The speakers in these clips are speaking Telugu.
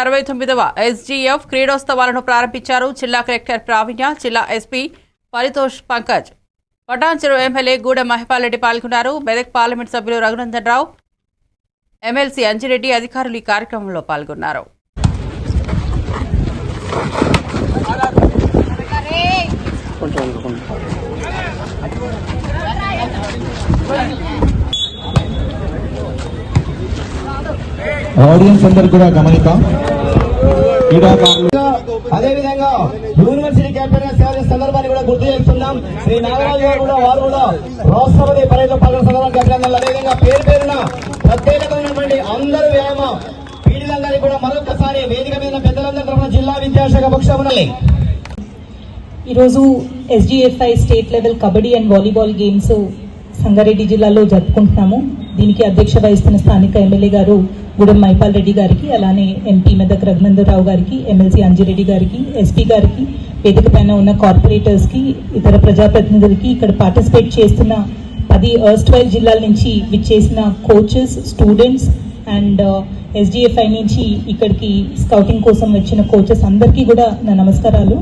అరవై తొమ్మిదవ ఎస్జీఎఫ్ క్రీడోత్సవాలను ప్రారంభించారు జిల్లా కలెక్టర్ ప్రావీణ్య జిల్లా ఎస్పీ పరితోష్ పంకజ్. పటాన్చెరు ఎమ్మెల్యే గూడ మహిపాల్ రెడ్డి పాల్గొన్నారు. మెదక్ పార్లమెంట్ సభ్యులు రఘునందన్ రావు ఎమ్మెల్సీ అంజిరెడ్డి అధికారులు ఈ కార్యక్రమంలో పాల్గొన్నారు. ఆడియన్స్ అందరు కూడా గమనిక క్రీడాకారులు. అదే విధంగా యూనివర్సిటీ క్యాప్టెన్గా సేవ చేసిన సందర్భాన్ని కూడా గుర్తు చేస్తున్నాం. శ్రీ నాగరాజు గారు కూడా వారు కూడా రాష్ట్రపతి పర్యటన పాల్గొన్న సందర్భానికి అభినందనలు అదేవిధంగా పేరు పేరున ప్రత్యేకమైనటువంటి అందరూ వ్యాయామ. పీడిలందరికీ కూడా మరొకసారి వేదిక మీద పెద్దలందరూ పెద్దలందరి తరఫున జిల్లా విద్యాశాఖ పక్షమునల్ని ఈరోజు SGFI state level kabaddi and volleyball games Sangareddy జిల్లాలో జరుపుకుంటున్నాము. దీనికి అధ్యక్ష వహిస్తున్న స్థానిక ఎమ్మెల్యే గారు గూడెం మైపాల్ రెడ్డి గారికి అలానే ఎంపీ మెదక్ రఘునందరావు గారికి ఎమ్మెల్సీ అంజిరెడ్డి గారికి ఎస్పీ గారికి వేదిక పైన ఉన్న కార్పొరేటర్స్కి ఇతర ప్రజాప్రతినిధులకి ఇక్కడ పార్టిసిపేట్ చేస్తున్న పది అర్స్ట్వైల్ జిల్లాల నుంచి విచ్చేసిన కోచెస్ స్టూడెంట్స్ అండ్ ఎస్డిఎఫ్ఐ నుంచి ఇక్కడికి స్కౌటింగ్ కోసం వచ్చిన కోచెస్ అందరికీ కూడా నా నమస్కారాలు.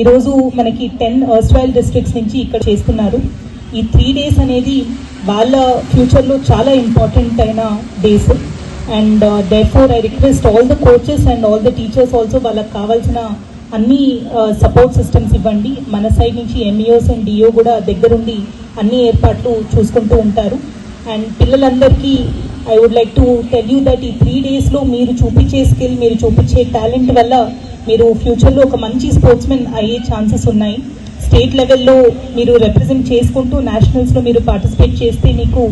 ఈరోజు మనకి టెన్ అర్స్ట్ వైల్ డిస్ట్రిక్ట్స్ నుంచి ఇక్కడ చేస్తున్నారు. ఈ త్రీ డేస్ అనేది వాళ్ళ ఫ్యూచర్లో చాలా ఇంపార్టెంట్ అయిన days and therefore I request all the coaches and all the teachers also వాళ్ళకి కావాల్సిన అన్ని uh, సపోర్ట్ సిస్టమ్స్ ఇవ్వండి. మన సైడ్ నుంచి ఎంఈఓస్ అండ్ డిఓ కూడా దగ్గరుండి అన్ని ఏర్పాట్లు చూసుకుంటూ ఉంటారు. అండ్ పిల్లలందరికీ I would like to tell you that ఈ త్రీ డేస్లో మీరు చూపించే స్కిల్ మీరు చూపించే టాలెంట్ వల్ల మీరు ఫ్యూచర్లో ఒక మంచి స్పోర్ట్స్మెన్ అయ్యే ఛాన్సెస్ ఉన్నాయి. స్టేట్ లెవెల్లో మీరు రిప్రజెంట్ చేసుకుంటూ నేషనల్స్లో మీరు పార్టిసిపేట్ చేస్తే మీకు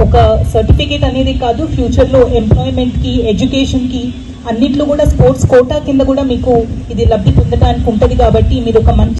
ఒక సర్టిఫికేట్ అనేది కాదు ఫ్యూచర్లో ఎంప్లాయ్మెంట్కి ఎడ్యుకేషన్కి అన్నిట్లో కూడా స్పోర్ట్స్ కోటా కింద కూడా మీకు ఇది లబ్ధి పొందడానికి ఉంటుంది కాబట్టి మీరు ఒక మంచి